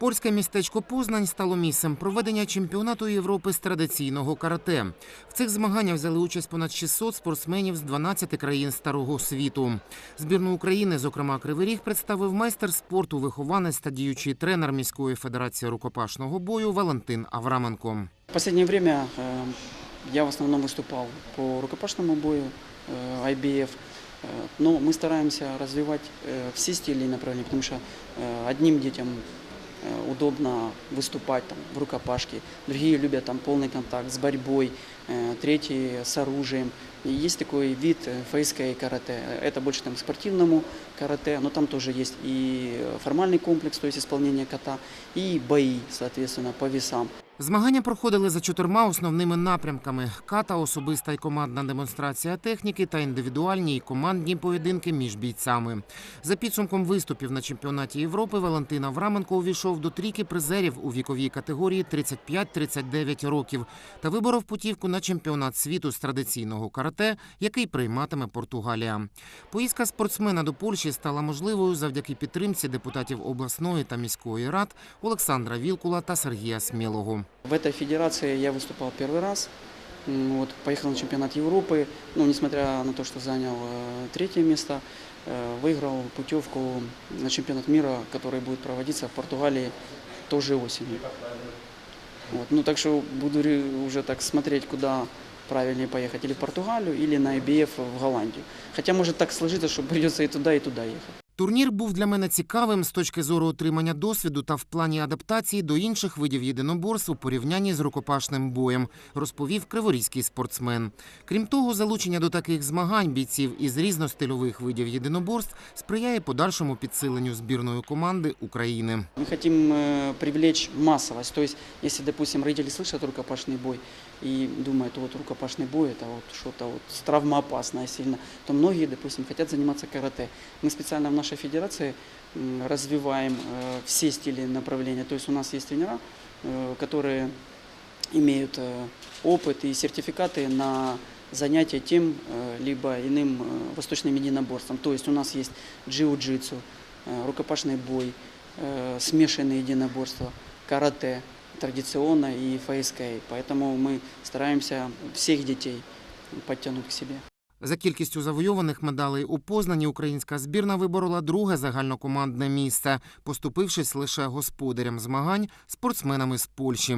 Польське містечко Познань стало місцем проведення чемпіонату Європи з традиційного карате. В цих змаганнях взяли участь понад 600 спортсменів з 12 країн старого світу. Збірну України, зокрема Кривий Ріг, представив майстер спорту, вихованець та діючий тренер міської федерації рукопашного бою Валентин Авраменко. В последнее время э, я в основном выступал по рукопашному бою, э, IBF, э, но мы стараемся развивать э, все стили и направления, потому что э, одним детям э, удобно выступать там, в рукопашке, другие любят там полный контакт с борьбой, э, третьи с оружием. И есть такой вид э, фейское карате. Это больше там к спортивному карате, но там тоже есть и формальный комплекс, то есть исполнение ката, и бои, соответственно, по весам. Змагання проходили за чотирма основними напрямками: ката, особиста і командна демонстрація техніки та індивідуальні і командні поєдинки між бійцями. За підсумком виступів на чемпіонаті Європи Валентин Авраменко увійшов до трійки призерів у віковій категорії 35-39 років та виборов путівку на чемпіонат світу з традиційного карате, який прийматиме Португалія. Поїздка спортсмена до Польщі стала можливою завдяки підтримці депутатів обласної та міської рад Олександра Вілкула та Сергія Смілого. В этой федерации я выступал первый раз. М, Вот, поехал на чемпионат Европы. Ну, несмотря на то, что занял э, третье место, э, выиграл путевку на чемпионат мира, который будет проводиться в Португалии тоже осенью. Вот, ну, так что буду ре- уже так смотреть, куда правильнее поехать, или в Португалию, или на IBF в Голландию. Хотя может так сложиться, что придется и туда, и туда ехать. Турнір був для мене цікавим з точки зору отримання досвіду та в плані адаптації до інших видів єдиноборств у порівнянні з рукопашним боєм, розповів криворізький спортсмен. Крім того, залучення до таких змагань бійців із різностильових видів єдиноборств сприяє подальшому підсиленню збірної команди України. Мы хотим э, привлечь массовость. То есть, если, допустим, родители слышат рукопашный бой и думают, вот рукопашный бой это вот что-то вот травмоопасное сильно, то многие, допустим, хотят заниматься карате. Мы специально в нашей федерации развиваем э, все стили направления. То есть у нас есть тренера, э, которые имеют э, опыт и сертификаты на занятия тем либо иным восточным единоборством. То есть у нас есть джиу-джитсу, рукопашный бой, смешанные единоборства, карате традиционно и ФСК. Поэтому мы стараемся всех детей подтянуть к себе. За кількістю завойованих медалей у Познані українська збірна виборола друге загальнокомандне місце, поступившись лише господарям змагань спортсменами з Польщі.